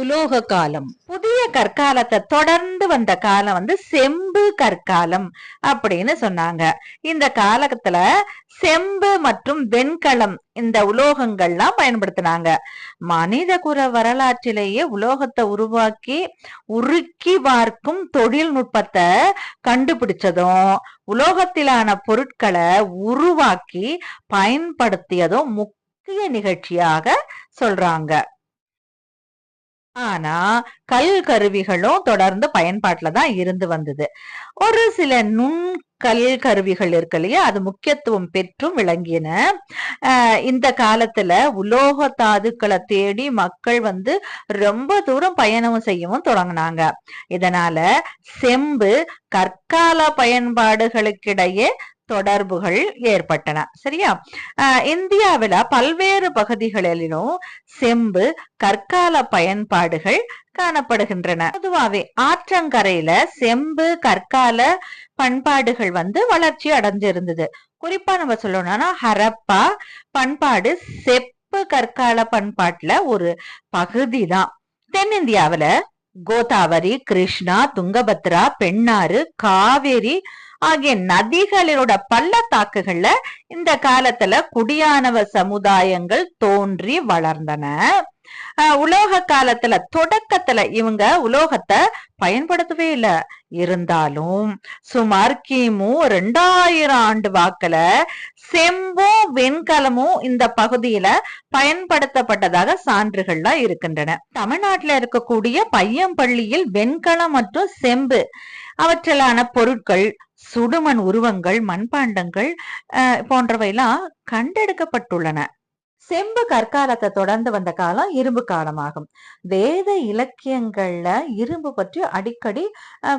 உலோக காலம் புதிய கற்காலத்தை தொடர்ந்து வந்த காலம் வந்து செம்பு கற்காலம் அப்படின்னு சொன்னாங்க. இந்த காலத்துல செம்பு மற்றும் வெண்கலம் இந்த உலோகங்கள்லாம் பயன்படுத்தினாங்க. மனித குர வரலாற்றிலேயே உலோகத்தை உருவாக்கி உருக்கி பார்க்கும் தொழில்நுட்பத்தை கண்டுபிடிச்சதும் உலோகத்திலான பொருட்களை உருவாக்கி பயன்படுத்தியதும் முக்கிய நிகழ்ச்சியாக சொல்றாங்க. ஆனா கல் கருவிகளும் தொடர்ந்து பயன்பாட்டுல தான் இருந்து வந்தது. ஒரு சில நுண் கல் கருவிகள் இருக்கு இல்லையா? அது முக்கியத்துவம் பெற்றும் விளங்கின. இந்த காலத்துல உலோக தாதுக்களை தேடி மக்கள் வந்து ரொம்ப தூரம் பயணம் செய்யவும் தொடங்கினாங்க. இதனால செம்பு கற்கால பயன்பாடுகளுக்கிடையே தொடர்புகள் ஏற்பட்டன. சரியா? ஆஹ் இந்தியாவில பல்வேறு பகுதிகளிலும் செம்பு கற்கால பயன்பாடுகள் காணப்படுகின்றன. பொதுவாவே ஆற்றங்கரையில செம்பு கற்கால பண்பாடுகள் வந்து வளர்ச்சி அடைஞ்சிருந்தது. குறிப்பா நம்ம சொல்லணும்னா ஹரப்பா பண்பாடு செப்பு கற்கால பண்பாட்டுல ஒரு பகுதி தான் தென்னிந்தியாவுல கோதாவரி கிருஷ்ணா துங்கபத்ரா பெண்ணாறு காவேரி ஆகிய நதிகளோட பள்ளத்தாக்குகள்ல இந்த காலத்துல குடியானவ சமுதாயங்கள் தோன்றி வளர்ந்தன. உலோக காலத்துல தொடக்கத்துல இவங்க உலோகத்தை பயன்படுத்தவே இல்ல. இருந்தாலும் சுமார் கிமு ரெண்டாயிரம் ஆண்டு வாக்குல செம்பும் வெண்கலமும் இந்த பகுதியில பயன்படுத்தப்பட்டதாக சான்றுகள்லாம் இருக்கின்றன. தமிழ்நாட்டுல இருக்கக்கூடிய பையம்பள்ளியில் வெண்கலம் மற்றும் செம்பு அவற்றிலான பொருட்கள் சுடுமண் உருவங்கள் மண்பாண்டங்கள் போன்றவையெல்லாம் கண்டெடுக்கப்பட்டுள்ளன. செம்பு கற்காலத்தை தொடர்ந்து வந்த காலம் இரும்பு காலமாகும். வேத இலக்கியங்கள்ல இரும்பு பற்றி அடிக்கடி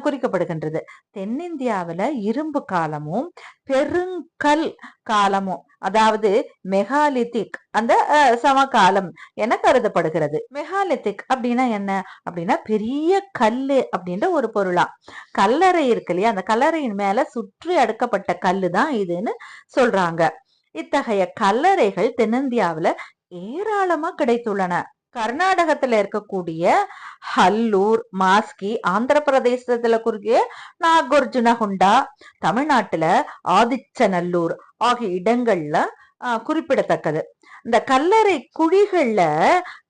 குறிக்கப்படுகின்றது. தென்னிந்தியாவில் இரும்பு காலமும் பெருங்கல் காலமும் அதாவது மெகாலித்திக் அந்த சமகாலம் என கருதப்படுகிறது. மெகாலித்திக் அப்படின்னா என்ன? அப்படின்னா பெரிய கல்லு அப்படின்ற ஒரு பொருளா. கல்லறை இருக்கு இல்லையா? அந்த கல்லறையின் மேல சுற்றி அடுக்கப்பட்ட கல்லு தான் இதுன்னு சொல்றாங்க. இத்தகைய கல்லறைகள் தென்னிந்தியாவுல ஏராளமா கிடைத்துள்ளன. கர்நாடகத்துல இருக்கக்கூடிய ஹல்லூர் மாஸ்கி ஆந்திர பிரதேசத்துல குறுகிய நாகார்ஜுனகுண்டா தமிழ்நாட்டுல ஆதிச்சநல்லூர் ஆகிய இடங்கள்ல குறிப்பிடத்தக்கது. இந்த கல்லறை குழிகள்ல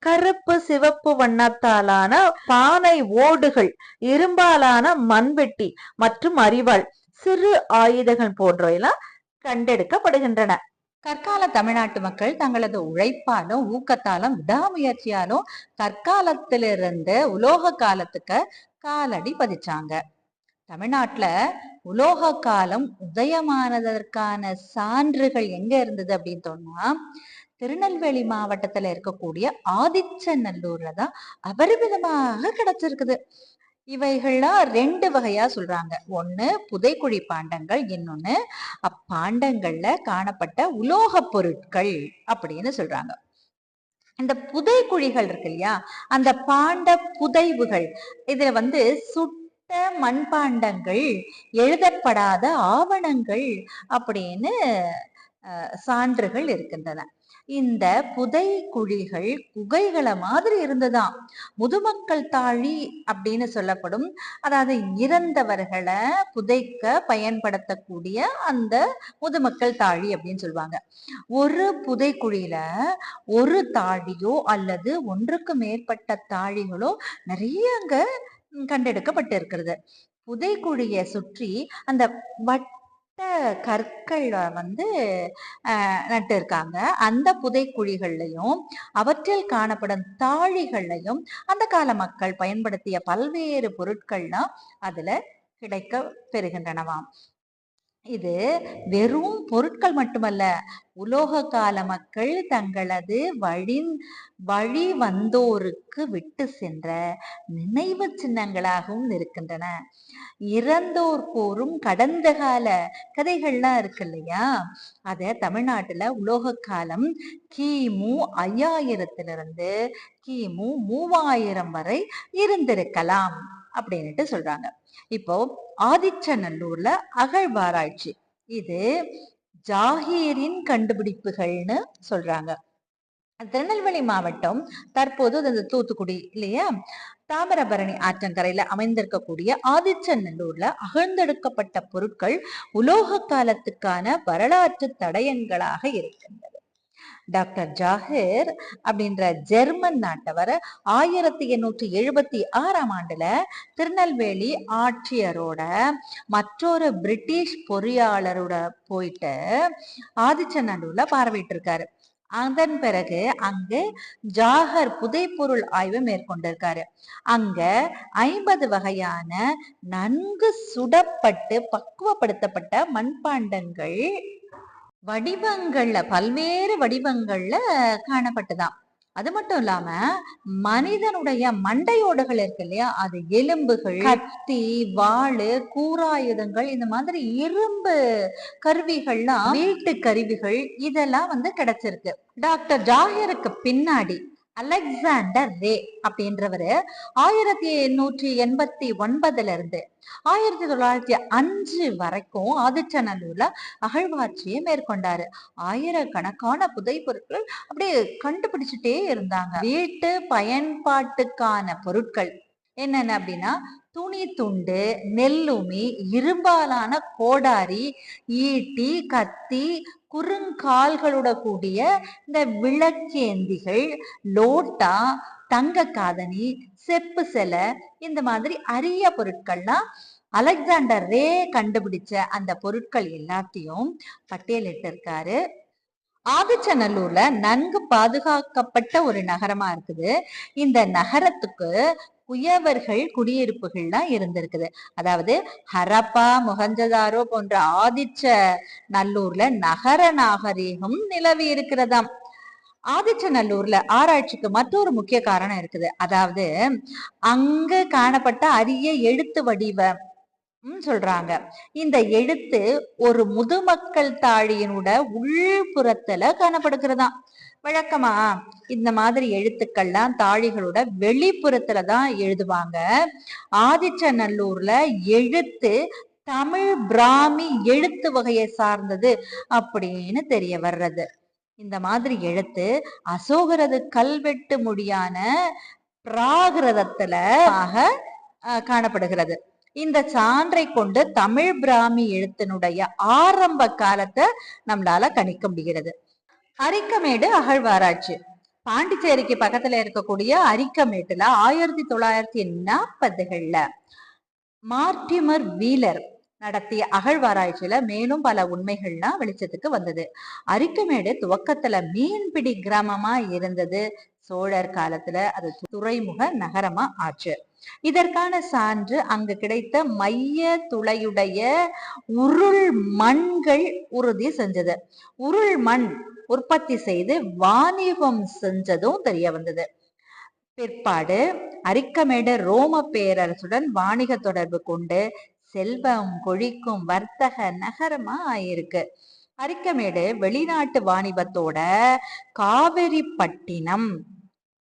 கருப்பு சிவப்பு வண்ணத்தாலான பானை ஓடுகள் இரும்பாலான மண்வெட்டி மற்றும் அரிவாள் சிறு ஆயுதங்கள் போன்றவையெல்லாம் கண்டெடுக்கப்படுகின்றன. தற்கால தமிழ்நாட்டு மக்கள் தங்களது உழைப்பாலும் ஊக்கத்தாலும் விடாமுயற்சியாலும் தற்காலத்திலிருந்து உலோக காலத்துக்கு காலடி பதிச்சாங்க. தமிழ்நாட்டுல உலோக காலம் உதயமானதற்கான சான்றுகள் எங்க இருந்தது அப்படின்னு சொன்னா திருநெல்வேலி மாவட்டத்துல இருக்கக்கூடிய ஆதிச்சநல்லூர்ல தான் அபரிமிதமாக கிடைச்சிருக்குது. இவைகள்லாம் ரெண்டு வகையா சொல்றாங்க. ஒன்னு புதைக்குழி பாண்டங்கள் இன்னொன்னு அப்பாண்டங்கள்ல காணப்பட்ட உலோகப் பொருட்கள் அப்படின்னு சொல்றாங்க. இந்த புதைக்குழிகள் இருக்கு இல்லையா? அந்த பாண்ட புதைவுகள். இதுல வந்து சுட்ட மண்பாண்டங்கள் எழுதப்படாத ஆவணங்கள் அப்படின்னு சான்றுகள் இருக்கின்றன. இந்த புதை குழிகள் குகைகளை மாதிரி இருந்ததாம் முதுமக்கள் தாழி அப்படின்னு சொல்லப்படும். அதாவது இறந்தவர்களை புதைக்க பயன்படுத்தக்கூடிய அந்த முதுமக்கள் தாழி அப்படின்னு சொல்லுவாங்க. ஒரு புதைக்குழியில ஒரு தாழியோ அல்லது ஒன்றுக்கு மேற்பட்ட தாழிகளோ நிறைய அங்க கண்டெடுக்கப்பட்டு இருக்கிறது புதைக்குழியை சுற்றி அந்த வட்ட கற்கள் வந்து அஹ், நட்டு இருக்காங்க அந்த புதைக்குழிகள்லையும் அவற்றில் காணப்படும் தாழிகள்லையும் அந்த கால மக்கள் பயன்படுத்திய பல்வேறு பொருட்கள்லாம் அதுல கிடைக்க பெறுகின்றனவாம். இது வெறும் பொருட்கள் மட்டுமல்ல உலோக கால மக்கள் தங்களது வழி வழி வந்தோருக்கு விட்டு சென்ற நினைவு சின்னங்களாகவும் இருக்கின்றன. இறந்தோர் கூறும் கடந்த கால கதைகள்லாம் இருக்கு இல்லையா? அத தமிழ்நாட்டுல உலோக காலம் கிமு ஐயாயிரத்திலிருந்து கிமு மூவாயிரம் வரை இருந்திருக்கலாம். அப்படின்னுட்டு சொல்றாங்க. இப்போ ஆதிச்சநல்லூர்ல அகழ்வாராய்ச்சி. இது ஜாகீரின் கண்டுபிடிப்புகள்னு சொல்றாங்க. திருநெல்வேலி மாவட்டம் தற்போது அது தூத்துக்குடி இல்லையா? தாமிரபரணி ஆற்றங்கரையில அமைந்திருக்கக்கூடிய ஆதிச்சநல்லூர்ல அகழ்ந்தெடுக்கப்பட்ட பொருட்கள் உலோக காலத்துக்கான வரலாற்று தடயங்களாக இருக்கின்றது. டாக்டர் ஜாகிர் அப்படின்ற ஜெர்மன் நாட்டவர் ஆயிரத்தி எண்ணூற்றி எழுபத்தி ஆறாம் ஆண்டுல திருநெல்வேலி ஆட்சியரோட மற்றொரு பிரிட்டிஷ் பொறியாளரோட போயிட்டு ஆதிச்சநல்லூர்ல பார்வையிட்டு இருக்காரு அதன் பிறகு அங்கு ஜாகர் புதைப்பொருள் ஆய்வு மேற்கொண்டிருக்காரு. அங்க ஐம்பது வகையான நன்கு சுடப்பட்டு பக்குவப்படுத்தப்பட்ட மண்பாண்டங்கள் வடிவங்கள்ல பல்வேறு வடிவங்கள்ல காணப்பட்டுதான் அது மட்டும் இல்லாம மனிதனுடைய மண்டையோடுகள் இருக்கு இல்லையா? அது எலும்புகள் கத்தி வாழு கூராயுதங்கள் இந்த மாதிரி இரும்பு கருவிகள்லாம் வீட்டு கருவிகள் இதெல்லாம் வந்து கிடைச்சிருக்கு. டாக்டர் ஜாகிருக்கு பின்னாடி அலெக்சாண்டர் ரே அப்படின்றவரு ஆயிரத்தி எண்ணூற்றி எண்பத்தி ஒன்பதுல இருந்து ஆயிரத்தி தொள்ளாயிரத்தி அஞ்சு வரைக்கும் ஆதிச்சநல்லூர்ல அகழ்வாட்சியை மேற்கொண்டாரு. ஆயிரக்கணக்கான புதை பொருட்கள் அப்படியே கண்டுபிடிச்சிட்டே இருந்தாங்க. வீட்டு பயன்பாட்டுக்கான பொருட்கள் என்னென்ன அப்படின்னா துணி துண்டு நெல்லுமி இரும்பாலான கோடாரி ஈட்டி கத்தி குறுங்கால்களோட கூடிய இந்த விளக்கேந்திகள் லோட்டா தங்க காதணி செப்பு சிலை இந்த மாதிரி அரிய பொருட்கள்லாம் அலெக்சாண்டர் ரே கண்டுபிடிச்ச அந்த பொருட்கள் எல்லாத்தையும் பட்டியலிட்டு இருக்காரு ஆதிச்சநல்லூர்ல நன்கு பாதுகாக்கப்பட்ட ஒரு நகரமா இருக்குது. இந்த நகரத்துக்கு குயவர்கள் குடியிருப்புகள்லாம் இருந்திருக்குது. அதாவது ஹரப்பா முகஞ்சதாரோ போன்ற ஆதிச்ச நல்லூர்ல நகர நாகரீகம் நிலவி இருக்கிறதாம். ஆதிச்சநல்லூர்ல ஆராய்ச்சிக்கு மற்றொரு முக்கிய காரணம் இருக்குது. அதாவது அங்கு காணப்பட்ட அரிய எழுத்து வடிவம் சொல்றாங்க. இந்த எழுத்து ஒரு முதுமக்கள் தாழியினோட உள்புறத்துல காணப்படுகிறதாம். வழக்கமா? இந்த மாதிரி எழுத்துக்கள்லாம் தாழிகளோட வெளிப்புறத்துல தான் எழுதுவாங்க. ஆதிச்சநல்லூர்ல எழுத்து தமிழ் பிராமி எழுத்து வகையை சார்ந்தது அப்படின்னு தெரிய வர்றது. இந்த மாதிரி எழுத்து அசோகரது கல்வெட்டு மொழியான பிராகிருதத்துல ஆக, காணப்படுகிறது. இந்த சான்றை கொண்டு தமிழ் பிராமி எழுத்தினுடைய ஆரம்ப காலத்தை நம்மளால கணிக்க முடிகிறது. அரிக்கமேடு அகழ்வாராய்ச்சி. பாண்டிச்சேரிக்கு பக்கத்துல இருக்கக்கூடிய அரிக்கமேட்டுல ஆயிரத்தி தொள்ளாயிரத்தி நாற்பதுகள்ல மார்டிமர் வீலர் நடத்திய அகழ்வாராய்ச்சியில மேலும் பல உண்மைகள்லாம் வெளிச்சத்துக்கு வந்தது. அரிக்கமேடு துவக்கத்துல மீன்பிடி கிராமமா இருந்தது. சோழர் காலத்துல அது துறைமுக நகரமா ஆச்சு. இதற்கான சான்று அங்கு கிடைத்த மைய துளையுடைய உருள் மண்கள் உறுதி செஞ்சது. உருள் மண் உற்பத்தி செய்து வாணிபம் செஞ்சதும் தெரிய வந்தது. பிற்பாடு அரிக்கமேடு ரோம பேரரசுடன் வாணிக தொடர்பு கொண்டு செல்வம் கொழிக்கும் வர்த்தக நகரமா ஆயிருக்கு அரிக்கமேடு வெளிநாட்டு வாணிபத்தோட காவிரிப்பட்டினம்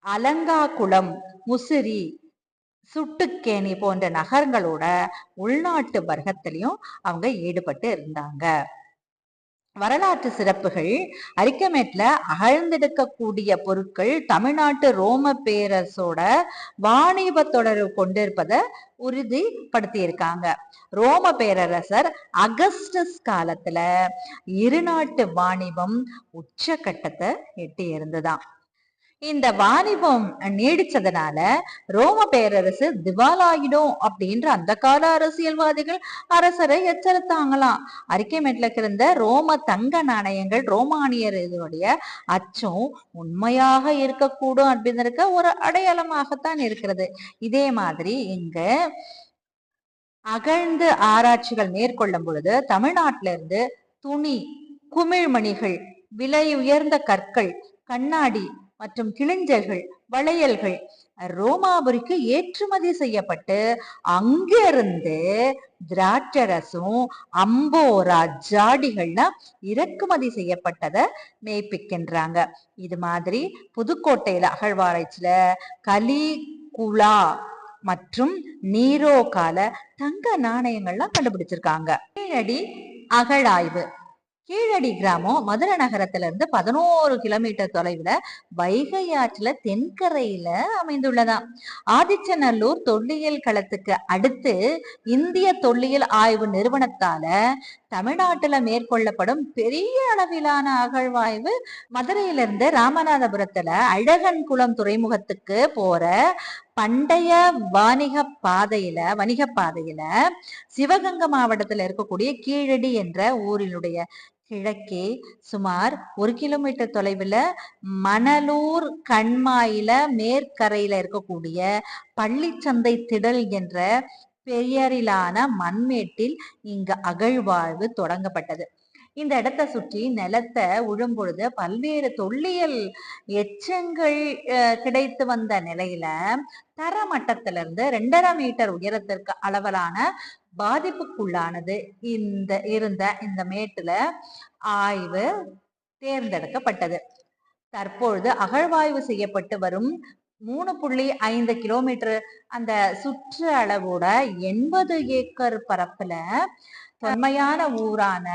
அலங்காகுளம் முசிறி சுட்டுக்கேணி போன்ற நகரங்களோட உள்நாட்டு வர்க்கத்திலையும் அவங்க ஈடுபட்டு இருந்தாங்க. வரலாற்று சிறப்புகள் அரிக்கமேட்ல அகழ்ந்தெடுக்கக்கூடிய பொருட்கள் தமிழ்நாட்டு ரோம பேரரசோட வாணிப தொடர்பு கொண்டிருப்பதை உறுதிப்படுத்தியிருக்காங்க. ரோம பேரரசர் அகஸ்டஸ் காலத்துல இருநாட்டு வாணிபம் உச்சகட்டத்தை எட்டி இருந்ததாம் இந்த வாணிபம் நீடிச்சதுனால ரோம பேரரசு திவாலாயிடும் அப்படின்ற அந்த கால அரசியல்வாதிகள் அரசரை எச்சரித்தாங்களாம். அரிக்கைமேட்ல இருந்த ரோம தங்க நாணயங்கள் ரோமானியர் அச்சம் உண்மையாக இருக்கக்கூடும் அப்படின்றதுக்கு ஒரு அடையாளமாகத்தான் இருக்கிறது. இதே மாதிரி இங்க அகழ்ந்து ஆராய்ச்சிகள் மேற்கொள்ளும் பொழுது தமிழ்நாட்டில இருந்து துணி குமிழ்மணிகள் விலை உயர்ந்த கற்கள் கண்ணாடி மற்றும் கிளிஞ்சல்கள் வளையல்கள் ரோமாபுரிக்கு ஏற்றுமதி செய்யப்பட்டு அங்கிருந்து திராட்சரசும் அம்போரா ஜாடிகள்லாம் இறக்குமதி செய்யப்பட்டதை மெய்ப்பிக்கின்றாங்க. இது மாதிரி புதுக்கோட்டையில அகழ்வாராய்ச்சியில கலி குலா மற்றும் நீரோ கால தங்க நாணயங்கள்லாம் கண்டுபிடிச்சிருக்காங்க. கீழடி அகழாய்வு. கீழடி கிராமம் மதுரை நகரத்துல இருந்து பதினோரு கிலோமீட்டர் தொலைவுல வைகை ஆற்றுல தென்கரையில அமைந்துள்ளதாம். ஆதிச்சநல்லூர் தொல்லியல் களத்துக்கு அடுத்து இந்திய தொல்லியல் ஆய்வு நிறுவனத்தால தமிழ்நாட்டுல மேற்கொள்ளப்படும் பெரிய அளவிலான அகழ்வாய்வு மதுரையிலிருந்து ராமநாதபுரத்துல அழகன் குளம் துறைமுகத்துக்கு போற பண்டைய வாணிக பாதையில வணிக பாதையில சிவகங்கை மாவட்டத்துல இருக்கக்கூடிய கீழடி என்ற ஊரினுடைய கிழக்கே சுமார் ஒரு கிலோமீட்டர் தொலைவுல மணலூர் கண்மாயில மேற்கரையில இருக்கக்கூடிய பள்ளிச்சந்தை திடல் என்ற பெயரிலான மண்மேட்டில் இங்கு அகழ்வாழ்வு தொடங்கப்பட்டது. இந்த இடத்தை சுற்றி நிலத்தை உழும்பொழுது பல்வேறு தொல்லியல் எச்சங்கள் கிடைத்து வந்த நிலையில தர மட்டத்திலிருந்து ரெண்டரை மீட்டர் உயரத்திற்கு அளவிலான பாதிப்புக்குள்ளானது. இந்த இருந்த இந்த மேட்டுல ஆய்வு தேர்ந்தெடுக்கப்பட்டது. தற்பொழுது அகழ்வாய்வு செய்யப்பட்டு வரும் மூணு புள்ளி ஐந்து கிலோமீட்டர் அந்த சுற்று அளவோட எண்பது ஏக்கர் பரப்புல தொன்மையான ஊரான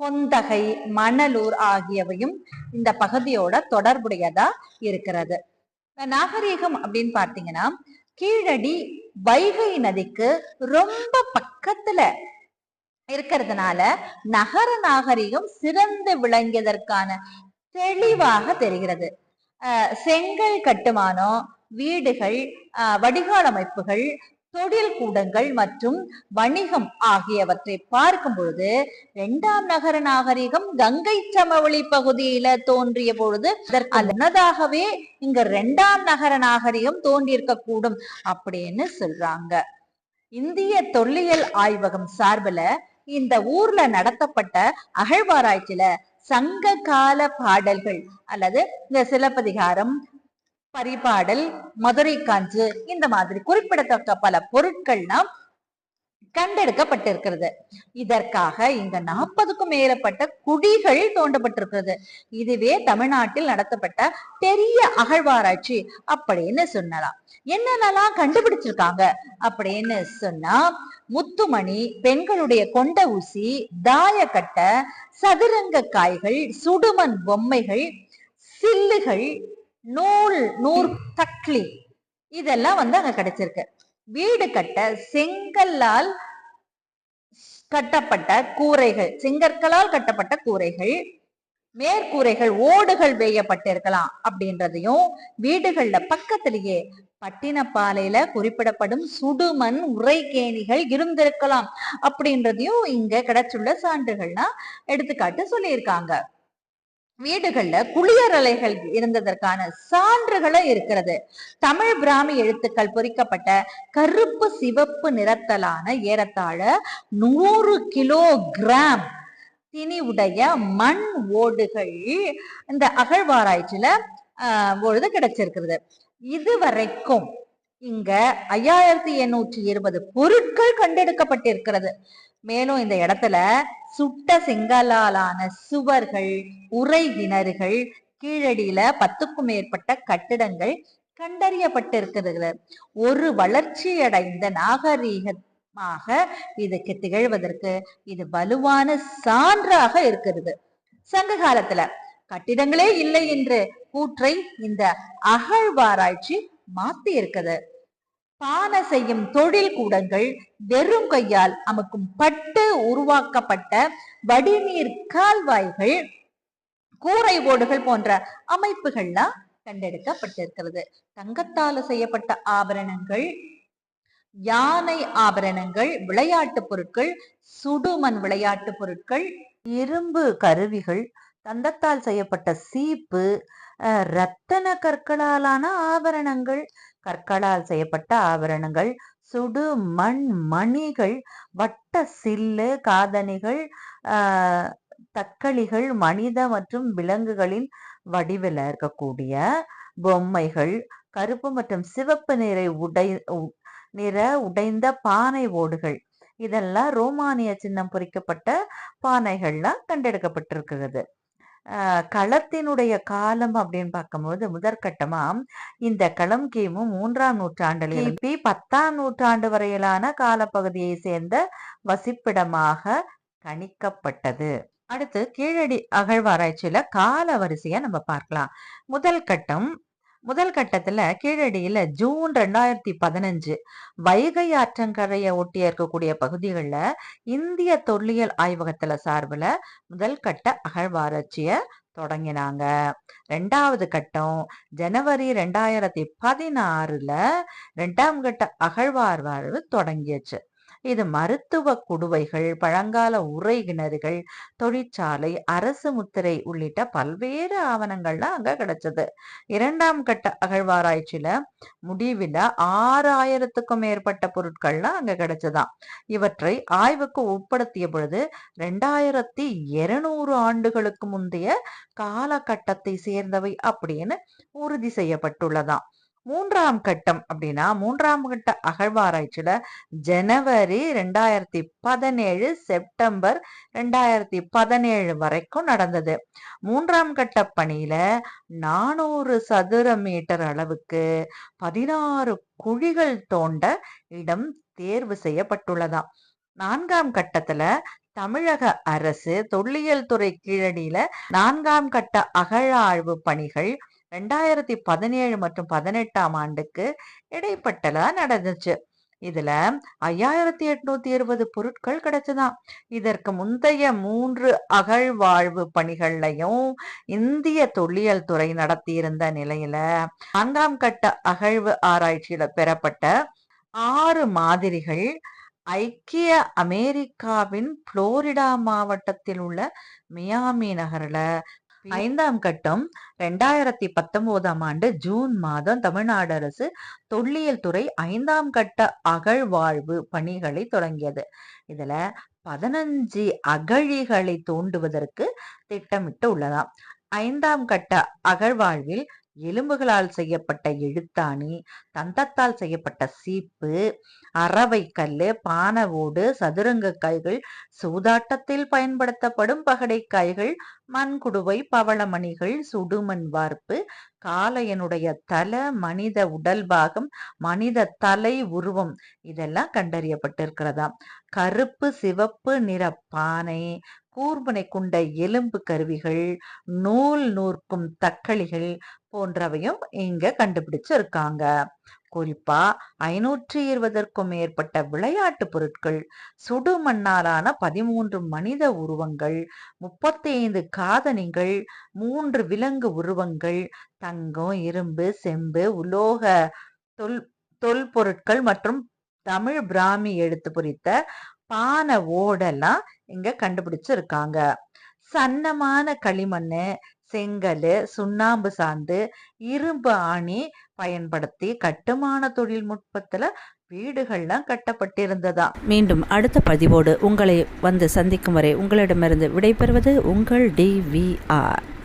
கொந்தகை மணலூர் ஆகியவையும் இந்த பகுதியோட தொடர்புடையதா இருக்கிறது. நாகரீகம் அப்படின்னு பார்த்தீங்கன்னா கீழடி வைகை நதிக்கு ரொம்ப பக்கத்துல இருக்கிறதுனால நகர நாகரிகம் சிறந்து விளங்கியதற்கான தெளிவாக தெரிகிறது. செங்கல் கட்டுமானம் வீடுகள் வடிகால் அமைப்புகள் தொழில் கூடங்கள் மற்றும் வணிகம் ஆகியவற்றை பார்க்கும் பொழுது இரண்டாம் நகர நாகரிகம் கங்கை சமவெளி பகுதியில தோன்றிய பொழுது முன்னதாகவே இங்க இரண்டாம் நகர நாகரிகம் தோன்றியிருக்க கூடும் அப்படின்னு சொல்றாங்க. இந்திய தொல்லியல் ஆய்வகம் சார்பில் இந்த ஊர்ல நடத்தப்பட்ட அகழ்வாராய்ச்சியில சங்க கால பாடல்கள் அல்லது இந்த சிலப்பதிகாரம் பரிபாடல் மதுரை காஞ்சு இந்த மாதிரி குறிப்பிடத்தக்க பல பொருட்கள்னா கண்டெடுக்கப்பட்டிருக்கிறது. இதற்காக இங்க நாற்பதுக்கும் மேற்பட்ட குடிகள் தோண்டப்பட்டிருக்கிறது. இதுவே தமிழ்நாட்டில் நடத்தப்பட்ட பெரிய அகழ்வாராய்ச்சி அப்படின்னு சொல்லலாம். என்னென்னலாம் கண்டுபிடிச்சிருக்காங்க? அப்படின்னு சொன்னா முத்துமணி பெண்களுடைய கொண்ட ஊசி தாயக்கட்டை சதுரங்க காய்கள் சுடுமண் பொம்மைகள் சில்லுகள் நூல் நூற் தக்லி. இதெல்லாம் வந்து அங்க கிடைச்சிருக்கு. வீடு கட்ட செங்கல்லால் கட்டப்பட்ட கூரைகள் செங்கற்களால் கட்டப்பட்ட கூரைகள் மேற்கூரைகள் ஓடுகள் வேயப்பட்டிருக்கலாம் அப்படின்றதையும் வீடுகள்ல பக்கத்திலேயே பட்டினப்பாலையில குறிப்பிடப்படும் சுடுமண் உரைகேணிகள் இருந்திருக்கலாம் அப்படின்றதையும் இங்க கிடைச்சுள்ள சான்றுகள்னா எடுத்துக்காட்டு சொல்லியிருக்காங்க. வீடுகள்ல குளியரலைகள் இருந்ததற்கான சான்றுகளும் இருக்கிறது. தமிழ் பிராமி எழுத்துக்கள் பொறிக்கப்பட்ட கருப்பு சிவப்பு நிறத்தலான ஏறத்தாழ நூறு கிலோ கிராம் திணிவுடைய மண் ஓடுகள் இந்த அகழ்வாராய்ச்சியில ஆஹ், பொழுது கிடைச்சிருக்கிறது. இதுவரைக்கும் இங்க ஐயாயிரத்தி எண்ணூற்றி இருபது பொருட்கள் கண்டெடுக்கப்பட்டிருக்கிறது. மேலும் இந்த இடத்துல சுட்ட செங்கலாலான சுவர்கள் உறை கிணறுகள் கீழடியில பத்துக்கும் மேற்பட்ட கட்டிடங்கள் கண்டறியப்பட்டிருக்கிறது. ஒரு வளர்ச்சியடைந்த நாகரீகமாக இதுக்கு திகழ்வதற்கு இது வலுவான சான்றாக இருக்கிறது. சங்க காலத்துல கட்டிடங்களே இல்லை என்று கூற்றை இந்த அகழ்வாராய்ச்சி மாத்தி இருக்குது பானை செய்யும் தொழில் கூடங்கள் வெறும் கையால் அமுக்கும் பட்டு உருவாக்கப்பட்ட வடிநீர் கால்வாய்கள் கூரை ஓடுகள் போன்ற அமைப்புகள்லாம் கண்டெடுக்கப்பட்டிருக்கிறது. தங்கத்தால செய்யப்பட்ட ஆபரணங்கள் யானை ஆபரணங்கள் விளையாட்டு பொருட்கள் சுடுமண் விளையாட்டு பொருட்கள் இரும்பு கருவிகள் தந்தத்தால் செய்யப்பட்ட சீப்பு ரத்தன கற்களாலான ஆபரணங்கள் கற்களால் செய்யப்பட்ட ஆபரணங்கள் சுடு மண் மணிகள் வட்ட சில்லு காதணிகள் தக்களிகள் மனித மற்றும் விலங்குகளின் வடிவில் இருக்கக்கூடிய பொம்மைகள் கருப்பு மற்றும் சிவப்பு நிறை உடை உ- நிற உடைந்த பானை ஓடுகள். இதெல்லாம் ரோமானிய சின்னம் பொறிக்கப்பட்ட பானைகள்லாம் கண்டெடுக்கப்பட்டிருக்கிறது. களத்தினுடைய காலம் அப்படின்னு பார்க்கும்போது முதற்கட்டமா இந்த களம் கிமு மூன்றாம் நூற்றாண்டில் கிபி பத்தாம் நூற்றாண்டு வரையிலான காலப்பகுதியை சேர்ந்த வசிப்பிடமாக கணிக்கப்பட்டது. அடுத்து கீழடி அகழ்வாராய்ச்சியில கால வரிசைய நம்ம பார்க்கலாம். முதல் கட்டம் முதல் கட்டத்துல கீழடியில ஜூன் ரெண்டாயிரத்தி பதினஞ்சு வைகை ஆற்றங்கரையை ஒட்டி இருக்கக்கூடிய பகுதிகளில் இந்திய தொல்லியல் ஆய்வகத்துல சார்பில் முதல் கட்ட அகழ்வாராய்ச்சிய தொடங்கினாங்க. ரெண்டாவது கட்டம் ஜனவரி ரெண்டாயிரத்தி பதினாறுல ரெண்டாம் கட்ட அகழ்வார்வாழ்வு தொடங்கியச்சு. இது மருத்துவ குடுவைகள் பழங்கால உரை கிணறுகள் தொழிற்சாலை அரசு முத்திரை உள்ளிட்ட பல்வேறு ஆவணங்கள்லாம் அங்க கிடைச்சது. இரண்டாம் கட்ட அகழ்வாராய்ச்சியில முடிவில் ஆறாயிரத்துக்கும் மேற்பட்ட பொருட்கள்லாம் அங்க கிடைச்சதாம். இவற்றை ஆய்வுக்கு உட்படுத்திய பொழுது ரெண்டாயிரத்தி இருநூறு ஆண்டுகளுக்கு முந்தைய காலகட்டத்தை சேர்ந்தவை அப்படின்னு உறுதி செய்யப்பட்டுள்ளதாம். மூன்றாம் கட்டம் அப்படின்னா மூன்றாம் கட்ட அகழ்வாராய்ச்சியில ஜனவரி ரெண்டாயிரத்தி பதினேழு செப்டம்பர் ரெண்டாயிரத்தி பதினேழு வரைக்கும் நடந்தது. மூன்றாம் கட்ட பணியில நானூறு சதுர மீட்டர் அளவுக்கு பதினாறு குழிகள் தோண்ட இடம் தேர்வு செய்யப்பட்டுள்ளதாம். நான்காம் கட்டத்துல தமிழக அரசு தொல்லியல் துறை கீழடியில நான்காம் கட்ட அகழாய்வு பணிகள் ரெண்டாயிரத்தி பதினேழு மற்றும் பதினெட்டாம் ஆண்டுக்கு இடைப்பட்டலா நடந்துச்சு. இதுல ஐயாயிரத்தி எட்நூத்தி இருபது பொருட்கள் கிடைச்சதாம் இதற்கு முந்தைய மூன்று அகழ்வாழ்வு பணிகள்லையும் இந்திய தொல்லியல் துறை நடத்தியிருந்த நிலையில நான்காம் கட்ட அகழ்வு ஆராய்ச்சியில பெறப்பட்ட ஆறு மாதிரிகள் ஐக்கிய அமெரிக்காவின் புளோரிடா மாவட்டத்தில் உள்ள மியாமி நகர்ல ஐந்தாம் கட்டம் ரெண்டாயிரத்தி பத்தொன்பதாம் ஆண்டு ஜூன் மாதம் தமிழ்நாடு அரசு தொல்லியல் துறை ஐந்தாம் கட்ட அகழ்வாழ்வு பணிகளை தொடங்கியது. இதுல பதினஞ்சு அகழிகளை தோண்டுவதற்கு திட்டமிட்டு உள்ளதாம். ஐந்தாம் கட்ட அகழ்வாழ்வில் எலும்புகளால் செய்யப்பட்ட எழுத்தாணி தந்தத்தால் செய்யப்பட்ட சீப்பு அரவை கல்லு ஓடு சதுரங்க காய்கள் சூதாட்டத்தில் பயன்படுத்தப்படும் பகடைக்காய்கள் மண்குடுவை பவளமணிகள் சுடுமண் வார்ப்பு காளையனுடைய தல மனித உடல் பாகம் மனித தலை உருவம் இதெல்லாம் கண்டறியப்பட்டிருக்கிறதாம். கருப்பு சிவப்பு நிற பானை கூர்முனை கொண்ட எலும்பு கருவிகள் நூல் நூற்கும் தக்களிகள் போன்றவையும் இங்க கண்டுபிடிச்சிருக்காங்க. குறிப்பா ஐநூற்றி இருபதற்கும் மேற்பட்ட விளையாட்டு பொருட்கள் சுடு மண்ணாலான பதிமூன்று மனித உருவங்கள் முப்பத்தி ஐந்து காதணிகள் மூன்று விலங்கு உருவங்கள் தங்கம் இரும்பு செம்பு உலோக தொல் தொல்பொருட்கள் மற்றும் தமிழ் பிராமி எழுத்து பொறித்த பானை ஓடெல்லாம் இங்க கண்டுபிடிச்சிருக்காங்க. சன்னமான களிமண் செங்கல் சுண்ணாம்பு சாந்து இரும்பு ஆணி பயன்படுத்தி கட்டுமான தொழில்நுட்பத்துல வீடுகள்லாம் கட்டப்பட்டிருந்ததா. மீண்டும் அடுத்த பதிவோடு உங்களை வந்து சந்திக்கும் வரை உங்களிடமிருந்து விடைபெறுவது உங்கள் டிவிஆர்